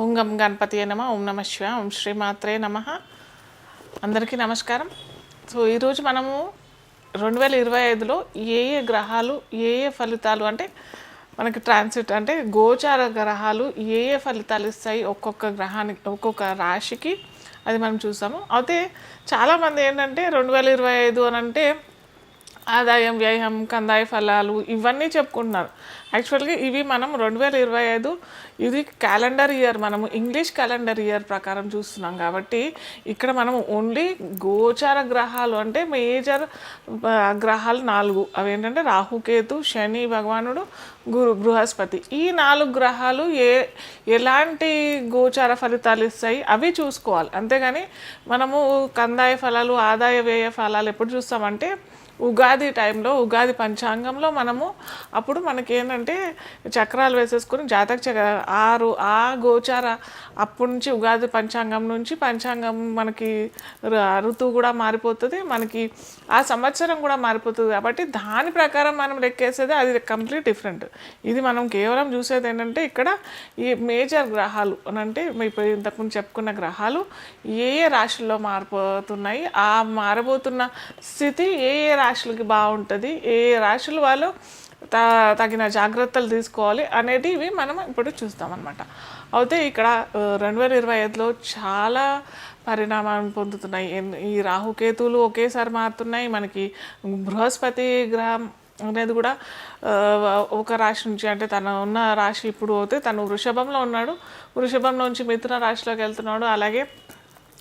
ఓం గం గణపతి నమ ఓం నమ శివ ఓం శ్రీమాత్రే నమ. అందరికీ నమస్కారం. సో ఈరోజు మనము రెండు వేల ఇరవై ఐదులో ఏ ఏ గ్రహాలు ఏ ఏ ఫలితాలు అంటే మనకి ట్రాన్సిట్ అంటే గోచార గ్రహాలు ఏ ఏ ఫలితాలు ఇస్తాయి ఒక్కొక్క గ్రహానికి ఒక్కొక్క రాశికి అది మనం చూసాము అయితే చాలామంది ఏంటంటే రెండు వేల ఇరవై ఐదు అని అంటే ఆదాయం వ్యయం కందాయ ఫలాలు ఇవన్నీ చెప్పుకుంటున్నారు. యాక్చువల్గా ఇవి మనం రెండు వేల ఇరవై ఐదు ఇది క్యాలెండర్ ఇయర్ మనము ఇంగ్లీష్ క్యాలెండర్ ఇయర్ ప్రకారం చూస్తున్నాం కాబట్టి ఇక్కడ మనం ఓన్లీ గోచార గ్రహాలు అంటే మేజర్ గ్రహాలు నాలుగు. అవి ఏంటంటే రాహుకేతు శని భగవానుడు గురు బృహస్పతి. ఈ నాలుగు గ్రహాలు ఏ ఎలాంటి గోచార ఫలితాలు ఇస్తాయి అవి చూసుకోవాలి. అంతేగాని మనము కందాయ ఫలాలు ఆదాయ వ్యయ ఫలాలు ఎప్పుడు చూస్తామంటే ఉగాది టైంలో ఉగాది పంచాంగంలో మనము అప్పుడు మనకి ఏంటంటే చక్రాలు వేసేసుకొని జాతక చక్ర ఆరు ఆ గోచార అప్పటి నుంచి ఉగాది పంచాంగం నుంచి పంచాంగం మనకి ఋతువు కూడా మారిపోతుంది మనకి ఆ సంవత్సరం కూడా మారిపోతుంది. కాబట్టి దాని ప్రకారం మనం లెక్కేసేది అది కంప్లీట్ డిఫరెంట్. ఇది మనం కేవలం చూసేది ఏంటంటే ఇక్కడ ఈ మేజర్ గ్రహాలు అని అంటే ఇప్పుడు ఇంతకుముందు చెప్పుకున్న గ్రహాలు ఏ ఏ రాశుల్లో మారిపోతున్నాయి ఆ మారబోతున్న స్థితి ఏ ఏ రాశులకి బాగుంటుంది. ఏ రాశులు రాశుల వాళ్ళు త తగిన జాగ్రత్తలు తీసుకోవాలి అనేటివి మనం ఇప్పుడు చూస్తామన్నమాట. అయితే ఇక్కడ రెండు వేల ఇరవై ఐదులో చాలా పరిణామాలను పొందుతున్నాయి. ఈ రాహుకేతువులు ఒకేసారి మారుతున్నాయి. మనకి బృహస్పతి గ్రహం అనేది కూడా ఒక రాశి నుంచి అంటే తన ఉన్న రాశి ఇప్పుడు అయితే తను వృషభంలో ఉన్నాడు. వృషభం నుంచి మిథున రాశిలోకి వెళ్తున్నాడు. అలాగే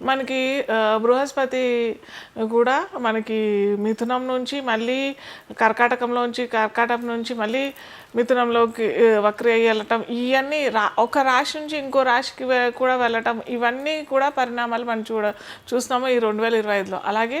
మనకి బృహస్పతి కూడా మనకి మిథునం నుంచి మళ్ళీ కర్కాటకంలోంచి కర్కాటకం నుంచి మళ్ళీ మిథునంలోకి వక్రి వెళ్ళటం ఇవన్నీ రా ఒక రాశి నుంచి ఇంకో రాశికి కూడా వెళ్ళటం ఇవన్నీ కూడా పరిణామాలు మనం చూడ చూస్తున్నాము ఈ రెండు వేల ఇరవై ఐదులో. అలాగే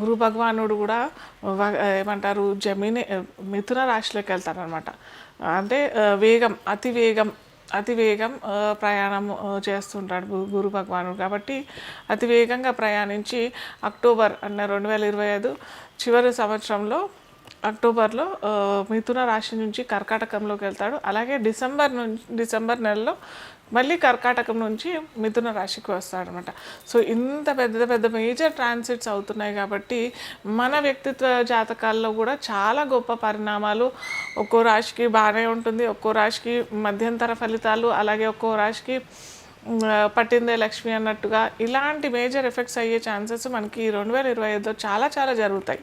గురు భగవానుడు కూడా ఏమంటారు జమీని మిథున రాశిలోకి వెళ్తారనమాట అంటే వేగం అతి వేగం అతి వేగం ప్రయాణం చేస్తుంటాడు గురు భగవానుడు. కాబట్టి అతి వేగంగా ప్రయాణించి అక్టోబర్ అన్న రెండు వేల ఇరవై ఐదు చివరి సంవత్సరంలో అక్టోబర్లో మిథున రాశి నుంచి కర్కాటకంలోకి వెళ్తాడు. అలాగే డిసెంబర్ నుంచి డిసెంబర్ నెలలో మళ్ళీ కర్కాటకం నుంచి మిథున రాశికి వస్తాడనమాట. సో ఇంత పెద్ద పెద్ద మేజర్ ట్రాన్సిట్స్ అవుతున్నాయి కాబట్టి మన వ్యక్తిత్వ జాతకాల్లో కూడా చాలా గొప్ప పరిణామాలు ఒక్కో రాశికి బాగానే ఉంటుంది. ఒక్కో రాశికి మధ్యంతర ఫలితాలు అలాగే ఒక్కో రాశికి పట్టిందే లక్ష్మి అన్నట్టుగా ఇలాంటి మేజర్ ఎఫెక్ట్స్ అయ్యే ఛాన్సెస్ మనకి రెండు వేల ఇరవై ఐదులో చాలా చాలా జరుగుతాయి.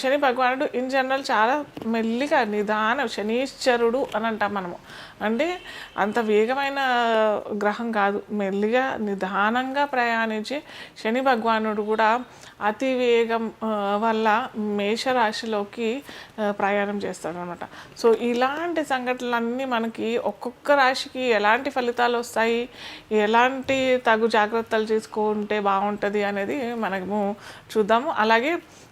శని భగవానుడు ఇన్ జనరల్ చాలా మెల్లిగా నిదానం శనీశ్వరుడు అని అంటాం మనము. అంటే అంత వేగమైన గ్రహం కాదు. మెల్లిగా నిదానంగా ప్రయాణించి శని భగవానుడు కూడా అతి వేగం వల్ల మేషరాశిలోకి ప్రయాణం చేస్తాడు అనమాట సో ఇలాంటి సంఘటనలన్నీ మనకి ఒక్కొక్క రాశికి ఎలాంటి ఫలితాలు వస్తాయి? ఎలాంటి తగు జాగ్రత్తలు తీసుకుంటే బాగుంటుంది అనేది మనము చూద్దాము. అలాగే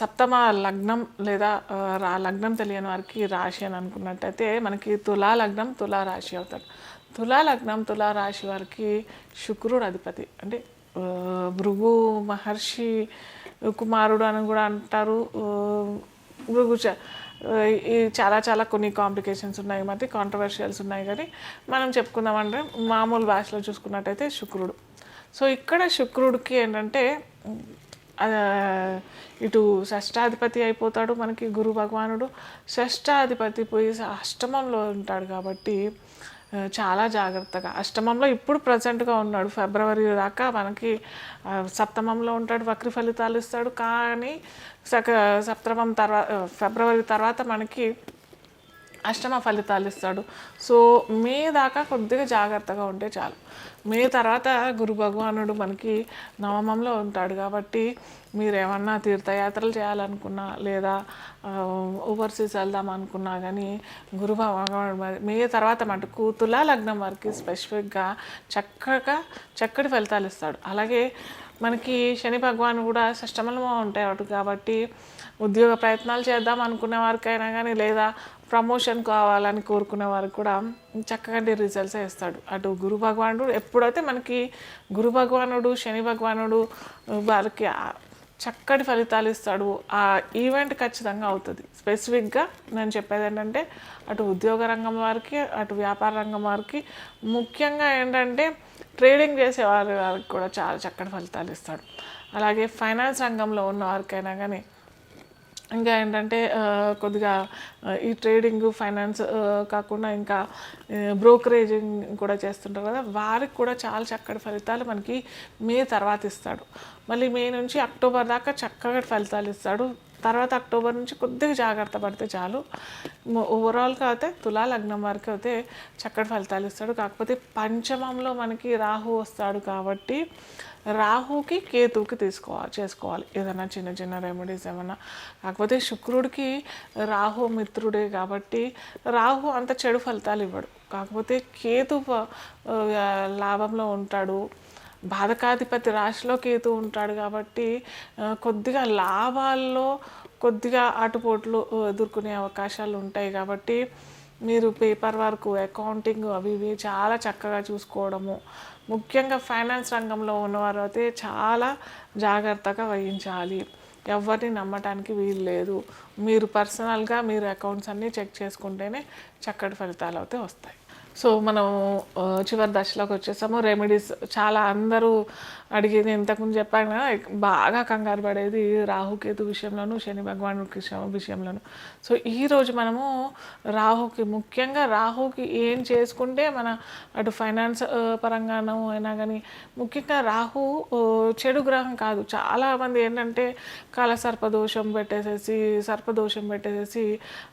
సప్తమ లగ్నం లేదా రా లగ్నం తెలియని వారికి రాశి అని అనుకున్నట్టయితే మనకి తులా లగ్నం తులా రాశి అవుతాడు తులా లగ్నం తులా రాశి వారికి శుక్రుడు అధిపతి. అంటే భృగు మహర్షి కుమారుడు అని కూడా అంటారు. భృగు ఈ చాలా చాలా కొన్ని కాంప్లికేషన్స్ ఉన్నాయి మరి మధ్య కాంట్రవర్షియల్స్ ఉన్నాయి కానీ మనం చెప్పుకుందామంటే మామూలు భాషలో చూసుకున్నట్టయితే శుక్రుడు. సో ఇక్కడ శుక్రుడికి ఏంటంటే ఇటు షష్టాధిపతి అయిపోతాడు మనకి గురు భగవానుడు. షష్టాధిపతి పోయి అష్టమంలో ఉంటాడు కాబట్టి చాలా జాగ్రత్తగా. అష్టమంలో ఇప్పుడు ప్రజెంట్గా ఉన్నాడు. ఫిబ్రవరి దాకా మనకి సప్తమంలో ఉంటాడు వక్రి ఫలితాలు ఇస్తాడు. కానీ సక సప్తమం తర్వాత ఫిబ్రవరి తర్వాత మనకి అష్టమ ఫలితాలు ఇస్తాడు. సో మే దాకా కొద్దిగా జాగ్రత్తగా ఉంటే చాలు. మే తర్వాత గురు భగవానుడు మనకి నవమంలో ఉంటాడు కాబట్టి మీరు ఏమన్నా తీర్థయాత్రలు చేయాలనుకున్నా లేదా ఓవర్సీస్ వెళ్దాం అనుకున్నా కానీ గురు భగవానుడు మే తర్వాత మటుకు తులా లగ్నం వారికి స్పెసిఫిక్గా చక్కగా చక్కటి ఫలితాలు ఇస్తాడు. అలాగే మనకి శని భగవాన్ కూడా సష్టమలమో ఉంటాడు కాబట్టి ఉద్యోగ ప్రయత్నాలు చేద్దాం అనుకునే వారికైనా కానీ లేదా ప్రమోషన్ కావాలని కోరుకునే వారికి కూడా చక్కగానే రిజల్ట్స్ ఇస్తాడు. అటు గురు భగవానుడు ఎప్పుడైతే మనకి గురు భగవానుడు శని భగవానుడు వారికి చక్కటి ఫలితాలు ఇస్తాడు ఆ ఈవెంట్ ఖచ్చితంగా అవుతుంది. స్పెసిఫిక్గా నేను చెప్పేది ఏంటంటే అటు ఉద్యోగ రంగం వారికి అటు వ్యాపార రంగం వారికి ముఖ్యంగా ఏంటంటే ట్రేడింగ్ చేసే వారి వారికి కూడా చాలా చక్కటి ఫలితాలు ఇస్తాడు. అలాగే ఫైనాన్స్ రంగంలో ఉన్న వారికైనా కానీ ఇంకా ఏంటంటే కొద్దిగా ఈ ట్రేడింగ్ ఫైనాన్స్ కాకుండా ఇంకా బ్రోకరేజింగ్ కూడా చేస్తుంటారు కదా వారికి కూడా చాలా చక్కటి ఫలితాలు మనకి మే తర్వాత ఇస్తాడు. మళ్ళీ మే నుంచి అక్టోబర్ దాకా చక్కగా ఫలితాలు ఇస్తాడు. తర్వాత అక్టోబర్ నుంచి కొద్దిగా జాగ్రత్త పడితే చాలు. ఓవరాల్గా అయితే తులా లగ్నం వరకు అయితే చక్కటి ఫలితాలు ఇస్తాడు. కాకపోతే పంచమంలో మనకి రాహు వస్తాడు కాబట్టి రాహుకి కేతువుకి తీసుకోవాలి చేసుకోవాలి. ఏదైనా చిన్న చిన్న రెమెడీస్ ఏమైనా కాకపోతే శుక్రుడికి రాహు మిత్రుడే కాబట్టి రాహు అంత చెడు ఫలితాలు ఇవ్వడు. కాకపోతే కేతు లాభంలో ఉంటాడు. బాధకాధిపతి రాశిలో కేతు ఉంటాడు కాబట్టి కొద్దిగా లాభాల్లో కొద్దిగా ఆటుపోట్లు ఎదుర్కొనే అవకాశాలు ఉంటాయి కాబట్టి మీరు పేపర్ వర్క్ అకౌంటింగ్ అవి ఇవి చాలా చక్కగా చూసుకోవడము ముఖ్యంగా ఫైనాన్స్ రంగంలో ఉన్నవారు అయితే చాలా జాగ్రత్తగా వహించాలి. ఎవరిని నమ్మటానికి వీలు లేదు. మీరు పర్సనల్గా మీరు అకౌంట్స్ అన్నీ చెక్ చేసుకుంటేనే చక్కటి ఫలితాలు అయితే వస్తాయి. సో మనం చివరి దశలోకి వచ్చేసాము. రెమెడీస్ చాలా అందరూ అడిగేది ఇంతకుముందు చెప్పాను కదా బాగా కంగారు పడేది రాహుకేతు విషయంలోను శని భగవానుడి కృష్ణ విషయంలోను. సో ఈరోజు మనము రాహుకి ముఖ్యంగా రాహుకి ఏం చేసుకుంటే మన అటు ఫైనాన్స్ ఆ, పరంగానూ అయినా కానీ ముఖ్యంగా రాహు చెడు గ్రహం కాదు. చాలామంది ఏంటంటే కాల సర్పదోషం పెట్టేసేసి సర్పదోషం పెట్టేసేసి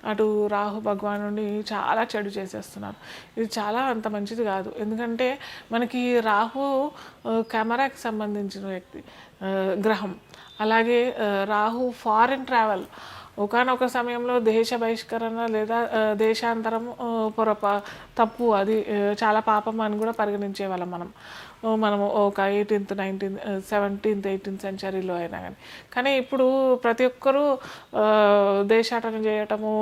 అటు రాహు భగవానుడిని చాలా చెడు చేసేస్తున్నారు. ఇది చాలా అంత మంచిది కాదు. ఎందుకంటే మనకి రాహు కెమెరాకి సంబంధించిన వ్యక్తి గ్రహం. అలాగే రాహు ఫారిన్ ట్రావెల్. ఒకనొక సమయంలో దేశ బహిష్కరణ లేదా దేశాంతరం పొరపా తప్పు అది చాలా పాపం అని కూడా పరిగణించే వాళ్ళం మనం. మనము ఒక ఎయిటీన్త్ నైన్టీన్త్ సెవెంటీన్త్ ఎయిటీన్త్ సెంచరీలో అయినా కానీ కానీ ఇప్పుడు ప్రతి ఒక్కరూ దేశాటన చేయటము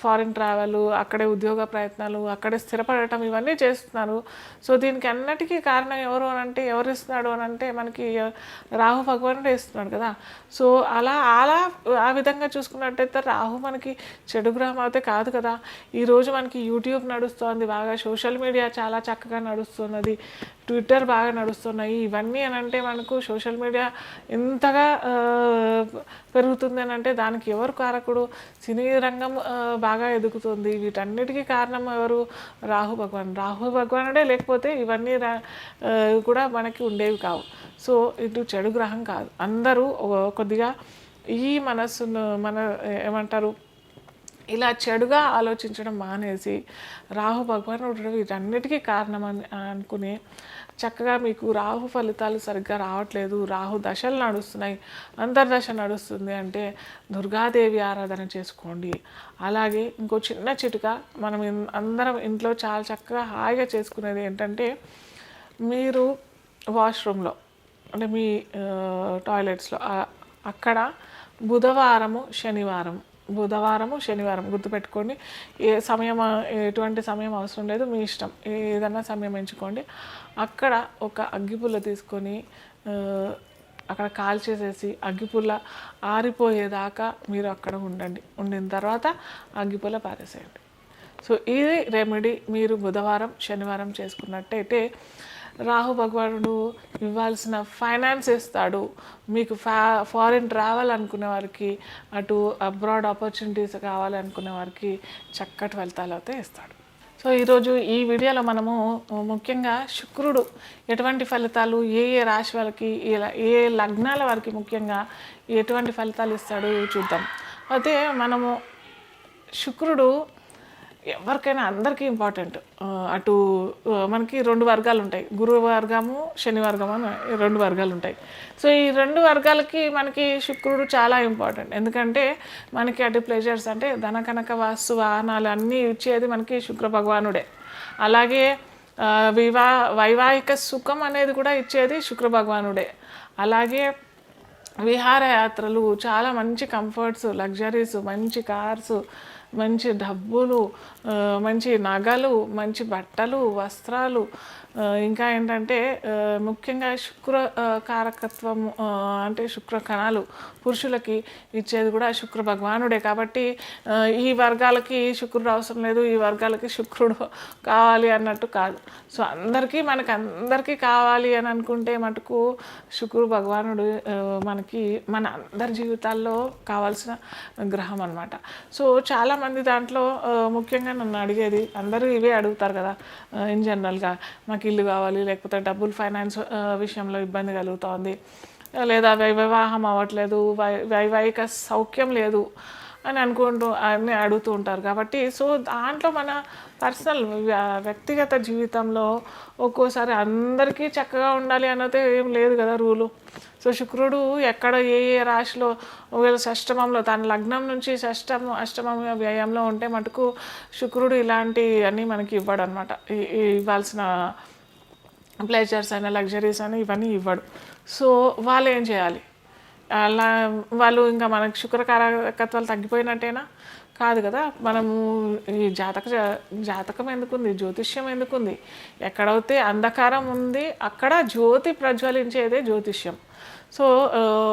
ఫారిన్ ట్రావెల్ అక్కడే ఉద్యోగ ప్రయత్నాలు అక్కడే స్థిరపడటం ఇవన్నీ చేస్తున్నారు. సో దీనికి అన్నిటికీ కారణం ఎవరు అని అంటే ఎవరు ఇస్తున్నాడు అని అంటే మనకి రాహు భగవానుడే ఇస్తున్నాడు కదా. సో అలా అలా ఆ విధంగా చూసుకున్నట్టయితే రాహు మనకి చెడు గ్రహం అయితే కాదు కదా. ఈరోజు మనకి యూట్యూబ్ నడుస్తోంది బాగా సోషల్ మీడియా చాలా చక్కగా నడుస్తున్నది ట్విట్టర్ బాగా నడుస్తున్నాయి. ఇవన్నీ అని అంటే మనకు సోషల్ మీడియా ఎంతగా పెరుగుతుంది అని అంటే దానికి ఎవరు కారకుడు? సినీ రంగం రంగం బాగా ఎదుగుతుంది. వీటన్నిటికీ కారణం ఎవరు? రాహు భగవాన్. రాహు భగవానుడే లేకపోతే ఇవన్నీ రా- కూడా మనకి ఉండేవి కావు. సో ఇటు చెడు గ్రహం కాదు. అందరూ కొద్దిగా ఈ మనస్సును మన ఏమంటారు ఇలా చెడుగా ఆలోచించడం మానేసి రాహు భగవానుడు వీటన్నిటికీ కారణం అని అనుకుని చక్కగా మీకు రాహు ఫలితాలు సరిగ్గా రావట్లేదు. రాహు దశలు నడుస్తున్నాయి. అంతర్దశ నడుస్తుంది అంటే దుర్గాదేవి ఆరాధన చేసుకోండి. అలాగే ఇంకో చిన్న చిటుక మనం అందరం ఇంట్లో చాలా చక్కగా హాయిగా చేసుకునేది ఏంటంటే మీరు వాష్రూమ్లో అంటే మీ టాయిలెట్స్లో అక్కడ బుధవారము శనివారం బుధవారము శనివారం గుర్తుపెట్టుకోండి. ఏ సమయం ఎటువంటి సమయం అవసరం లేదు మీ ఇష్టం. ఏదన్నా సమయం ఎంచుకోండి. అక్కడ ఒక అగ్గిపుల్ల తీసుకొని అక్కడ అక్కడ కాల్చేసేసి అగ్గిపుల్ల ఆరిపోయేదాకా మీరు అక్కడ ఉండండి. ఉండిన తర్వాత అగ్గిపుల్ల పారేసేయండి. సో ఇది రెమెడీ మీరు బుధవారం శనివారం చేసుకున్నట్టయితే రాహు భగవానుడు ఇవ్వాల్సిన ఫైనాన్స్ ఇస్తాడు. మీకు ఫా ఫారిన్ ట్రావెల్ అనుకునే వారికి అటు అబ్రాడ్ ఆపర్చునిటీస్ కావాలనుకునే వారికి చక్కటి ఫలితాలు అయితే ఇస్తాడు. సో ఈరోజు ఈ వీడియోలో మనము ముఖ్యంగా శుక్రుడు ఎటువంటి ఫలితాలు ఏ ఏ రాశి వారికి ఏ ఏ లగ్నాల వారికి ముఖ్యంగా ఎటువంటి ఫలితాలు ఇస్తాడు చూద్దాం. అయితే మనము శుక్రుడు ఎవరికైనా అందరికీ ఇంపార్టెంట్ అటు మనకి రెండు వర్గాలు ఉంటాయి. గురువు వర్గము శని వర్గము అని రెండు వర్గాలు ఉంటాయి. సో ఈ రెండు వర్గాలకి మనకి శుక్రుడు చాలా ఇంపార్టెంట్ ఎందుకంటే మనకి అటు ప్లెజర్స్ అంటే ధన కనక వాస్తు వాహనాలు అన్నీ ఇచ్చేది మనకి శుక్ర భగవానుడే. అలాగే వివా వైవాహిక సుఖం అనేది కూడా ఇచ్చేది శుక్ర భగవానుడే. అలాగే విహారయాత్రలు చాలా మంచి కంఫర్ట్స్ లగ్జరీస్ మంచి కార్స్ మంచి డబ్బులు మంచి నగలు మంచి బట్టలు వస్త్రాలు ఇంకా ఏంటంటే ముఖ్యంగా శుక్ర కారకత్వం అంటే శుక్ర కణాలు పురుషులకి ఇచ్చేది కూడా శుక్ర భగవానుడే కాబట్టి ఈ వర్గాలకి శుక్రుడు అవసరం లేదు ఈ వర్గాలకి శుక్రుడు కావాలి అన్నట్టు కాదు. సో అందరికీ మనకి అందరికీ కావాలి అని అనుకుంటే మటుకు శుక్రుడు భగవానుడు మనకి మన అందరి జీవితాల్లో కావాల్సిన గ్రహం అనమాట సో చాలా చాలామంది దాంట్లో ముఖ్యంగా నన్ను అడిగేది అందరూ ఇవే అడుగుతారు కదా ఇన్ జనరల్గా మాకు ఇల్లు కావాలి లేకపోతే డబ్బులు ఫైనాన్స్ విషయంలో ఇబ్బంది కలుగుతోంది లేదా వై- వివాహం అవ్వట్లేదు వై వైవాహిక సౌఖ్యం లేదు అని అనుకుంటూ అన్నీ అడుగుతూ ఉంటారు. కాబట్టి సో దాంట్లో మన పర్సనల్ వ్యక్తిగత జీవితంలో ఒక్కోసారి అందరికీ చక్కగా ఉండాలి అన్నది ఏం లేదు కదా రూలు. సో శుక్రుడు ఎక్కడ ఏ ఏ రాశిలో ఒకవేళ షష్టమంలో తన లగ్నం నుంచి షష్టమ అష్టమం వ్యయంలో ఉంటే మటుకు శుక్రుడు ఇలాంటి అన్నీ మనకి ఇవ్వడు అనమాట ఇవ్వాల్సిన ప్లేజర్స్ అయినా లగ్జరీస్ అయినా ఇవన్నీ ఇవ్వడు. సో వాళ్ళు ఏం చేయాలి? అలా వాళ్ళు ఇంకా మనకి శుక్రకారకత్వాలు తగ్గిపోయినట్టేనా? కాదు కదా. మనము ఈ జాతక జాతకం ఎందుకుంది? జ్యోతిష్యం ఎందుకుంది? ఎక్కడైతే అంధకారం ఉంది అక్కడ జ్యోతి ప్రజ్వలించేదే జ్యోతిష్యం. సో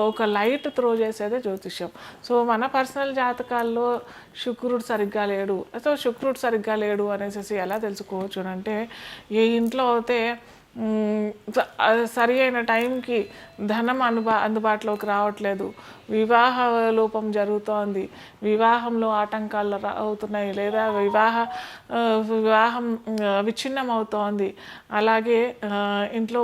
ఒక లైట్ త్రో చేసేదే జ్యోతిష్యం. సో మన పర్సనల్ జాతకాల్లో శుక్రుడు సరిగ్గా లేడు. సో శుక్రుడు సరిగ్గా లేడు అనేసి ఎలా తెలుసుకోవచ్చు అంటే ఏ ఇంట్లో అయితే సరి అయిన టైంకి ధనం అనుబా అందుబాటులోకి రావట్లేదు. వివాహ లోపం జరుగుతోంది. వివాహంలో ఆటంకాలు అవుతున్నాయి. లేదా వివాహ వివాహం విచ్ఛిన్నం అవుతోంది అలాగే ఇంట్లో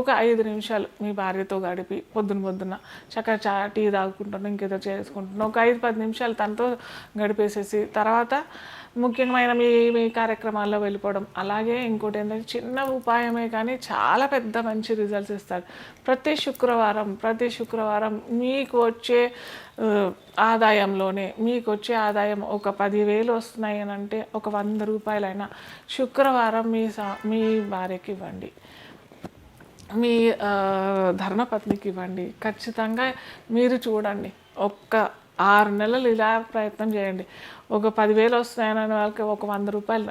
ఒక ఐదు నిమిషాలు మీ భార్యతో గడిపి పొద్దున పొద్దున్న చక్కగా చా టీ తాగుకుంటున్నాం ఇంకేదో చేసుకుంటున్నాం. ఒక ఐదు పది నిమిషాలు తనతో గడిపేసేసి తర్వాత ముఖ్యమైన మీ మీ కార్యక్రమాల్లో వెళ్ళిపోవడం. అలాగే ఇంకోటి ఏంటంటే చిన్న ఉపాయమే కానీ చాలా పెద్ద మంచి రిజల్ట్స్ ఇస్తారు. ప్రతి శుక్రవారం ప్రతి శుక్రవారం మీకు వచ్చే ఆదాయంలోనే మీకు వచ్చే ఆదాయం ఒక పదివేలు వస్తున్నాయి అని అంటే ఒక వంద రూపాయలైనా శుక్రవారం మీ సా మీ భార్యకి ఇవ్వండి. మీ ధర్మపత్నికి ఇవ్వండి. ఖచ్చితంగా మీరు చూడండి. ఒక్క ఆరు నెలలు ఇలా ప్రయత్నం చేయండి. ఒక పదివేలు వస్తున్నాయని వాళ్ళకి ఒక వంద రూపాయలు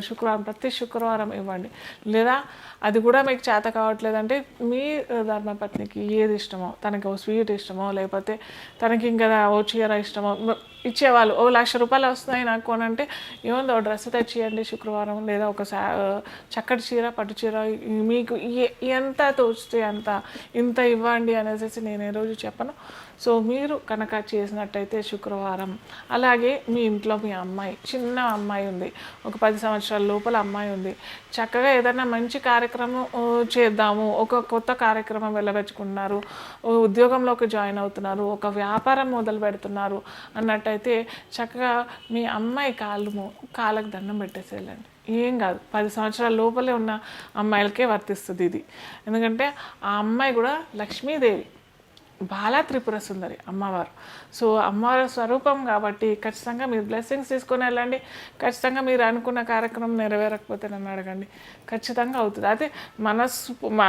శుక్రవారం ప్రతి శుక్రవారం ఇవ్వండి. లేదా అది కూడా మీకు చేత కావట్లేదంటే మీ ధర్మపత్నికి ఏది ఇష్టమో తనకి ఓ స్వీట్ ఇష్టమో లేకపోతే తనకి ఇంకా ఓ చీర ఇష్టమో ఇచ్చేవాళ్ళు. ఓ లక్ష రూపాయలు వస్తున్నాయి నాకు అని అంటే ఏముందో ఓ డ్రెస్ తెచ్చియండి శుక్రవారం లేదా ఒక సా చక్కటి చీర పట్టు చీర మీకు ఎంత తోచితే అంత ఇంత ఇవ్వండి అనేసి నేను ఏ రోజు చెప్పను. సో మీరు కనుక చేసినట్టయితే శుక్రవారం. అలాగే మీ ఇంట్లో మీ అమ్మాయి చిన్న అమ్మాయి ఉంది. ఒక పది సంవత్సరాల లోపల అమ్మాయి ఉంది. చక్కగా ఏదైనా మంచి కార్యక్రమం చేద్దాము. ఒక కొత్త కార్యక్రమం వెళ్ళబెచ్చుకుంటున్నారు ఉద్యోగంలోకి జాయిన్ అవుతున్నారు. ఒక వ్యాపారం మొదలు పెడుతున్నారు అన్నట్టు అయితే చక్కగా మీ అమ్మాయి కాళ్ళు కాళ్ళకు దండం పెట్టేసేయాలండి. వెళ్ళండి ఏం కాదు. పది సంవత్సరాల లోపలే ఉన్న అమ్మాయిలకే వర్తిస్తుంది ఇది. ఎందుకంటే ఆ అమ్మాయి కూడా లక్ష్మీదేవి బాలా త్రిపుర సుందరి అమ్మవారు. సో అమ్మవారి స్వరూపం కాబట్టి ఖచ్చితంగా మీరు బ్లెస్సింగ్స్ తీసుకొని వెళ్ళండి. ఖచ్చితంగా మీరు అనుకున్న కార్యక్రమం నెరవేరకపోతే నన్ను అడగండి. ఖచ్చితంగా అవుతుంది. అదే మనస్సు మా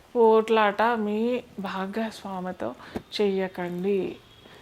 పోట్లాట మీ భాగస్వామితో చెయ్యకండి.